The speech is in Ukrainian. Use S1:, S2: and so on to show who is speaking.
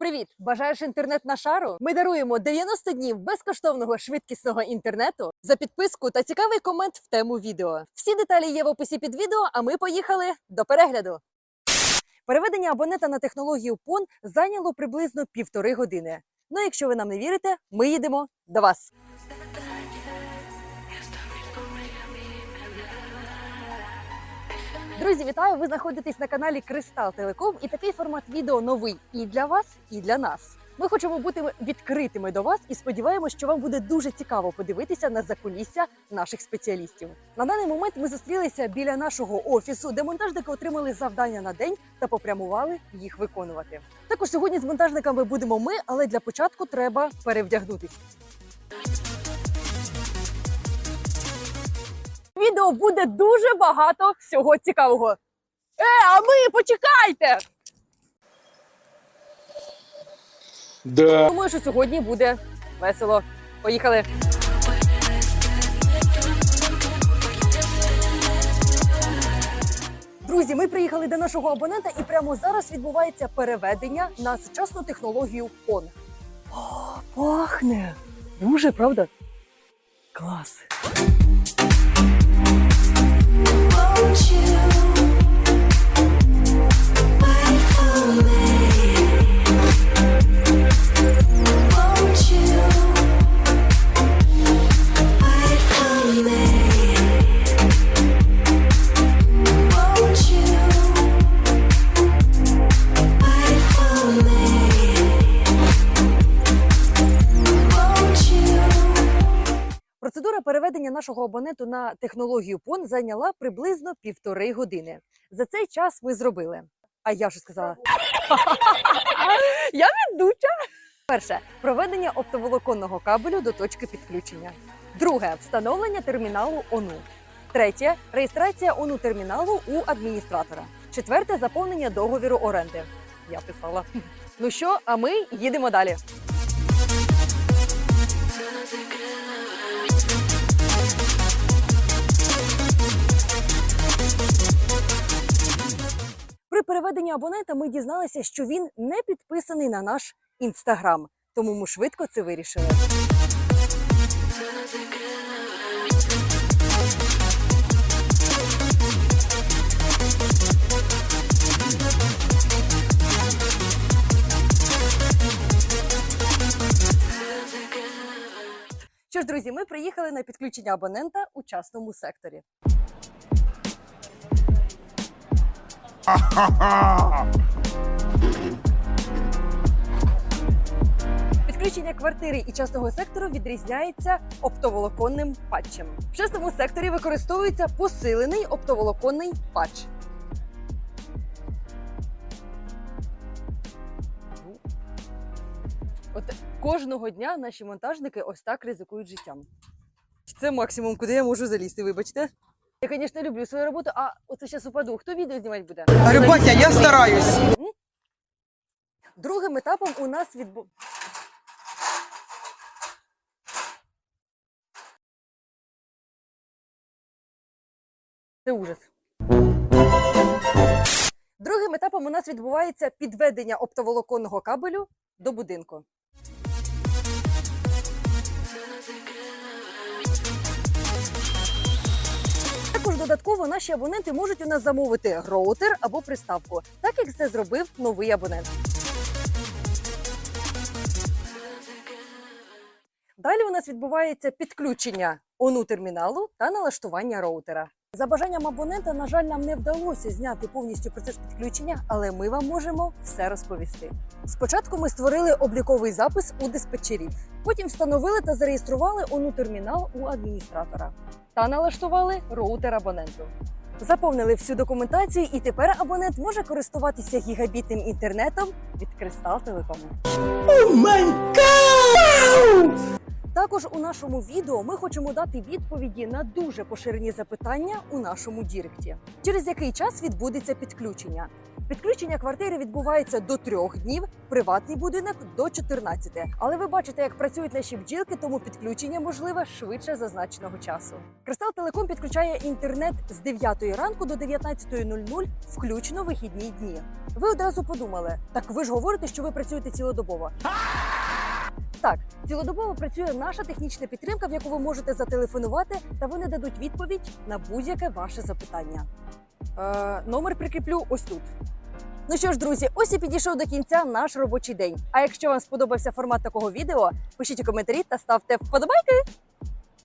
S1: Привіт! Бажаєш інтернет на шару? Ми даруємо 90 днів безкоштовного швидкісного інтернету за підписку та цікавий комент в тему відео. Всі деталі є в описі під відео, а ми поїхали до перегляду. Переведення абонента на технологію PON зайняло приблизно півтори години. Ну, якщо ви нам не вірите, ми їдемо до вас. Друзі, вітаю! Ви знаходитесь на каналі Кристал Телеком, і такий формат відео новий і для вас, і для нас. Ми хочемо бути відкритими до вас і сподіваємось, що вам буде дуже цікаво подивитися на закулісся наших спеціалістів. На даний момент ми зустрілися біля нашого офісу, де монтажники отримали завдання на день та попрямували їх виконувати. Також сьогодні з монтажниками будемо ми, але для початку треба перевдягнутись. Відео буде дуже багато всього цікавого. Е, а ви почекайте!
S2: Да.
S1: Думаю, що сьогодні буде весело. Поїхали. Друзі, ми приїхали до нашого абонента, і прямо зараз відбувається переведення на сучасну технологію PON. О, пахне! Дуже, правда? Клас! Процедура переведення нашого абоненту на технологію PON зайняла приблизно півтори години. За цей час ми зробили. А я що сказала? я ведуча. Перше проведення оптоволоконного кабелю до точки підключення. Друге встановлення терміналу ОНУ. Третє реєстрація ОНУ терміналу у адміністратора. Четверте заповнення договіру оренди. Я писала. Ну що, а ми їдемо далі. При переведенні абонента ми дізналися, що він не підписаний на наш інстаграм, тому ми швидко це вирішили. Що ж, друзі, ми приїхали на підключення абонента у частному секторі. Підключення квартири і частного сектору відрізняється оптоволоконним патчем. В частному секторі використовується посилений оптоволоконний патч. От кожного дня наші монтажники ось так ризикують життям. Це максимум, куди я можу залізти, вибачте. Я, звісно, люблю свою роботу, а оце зараз упаду. Хто відео знімати буде?
S3: Говорю, я стараюсь.
S1: Другим етапом у нас відбу... Це ужас. Другим етапом у нас відбувається підведення оптоволоконного кабелю до будинку. Додатково наші абоненти можуть у нас замовити роутер або приставку, так як це зробив новий абонент. Далі у нас відбувається підключення ОНУ терміналу та налаштування роутера. За бажанням абонента, на жаль, нам не вдалося зняти повністю процес підключення, але ми вам можемо все розповісти. Спочатку ми створили обліковий запис у диспетчерів, потім встановили та зареєстрували ОНУ термінал у адміністратора та налаштували роутер абоненту. Заповнили всю документацію, і тепер абонент може користуватися гігабітним інтернетом від Кристал Телекому. Також у нашому відео ми хочемо дати відповіді на дуже поширені запитання у нашому Діректі. Через який час відбудеться підключення? Підключення квартири відбувається до трьох днів, приватний будинок до 14. Але ви бачите, як працюють наші бджілки, тому підключення можливе швидше зазначеного часу. Кристал Телеком підключає інтернет з 9 ранку до 19.00, включно вихідні дні. Ви одразу подумали, так ви ж говорите, що ви працюєте цілодобово. Так, цілодобово працює наша технічна підтримка, в яку ви можете зателефонувати, та вони дадуть відповідь на будь-яке ваше запитання. Е, номер прикріплю ось тут. Ну що ж, друзі, ось і підійшов до кінця наш робочий день. А якщо вам сподобався формат такого відео, пишіть у коментарі та ставте вподобайки.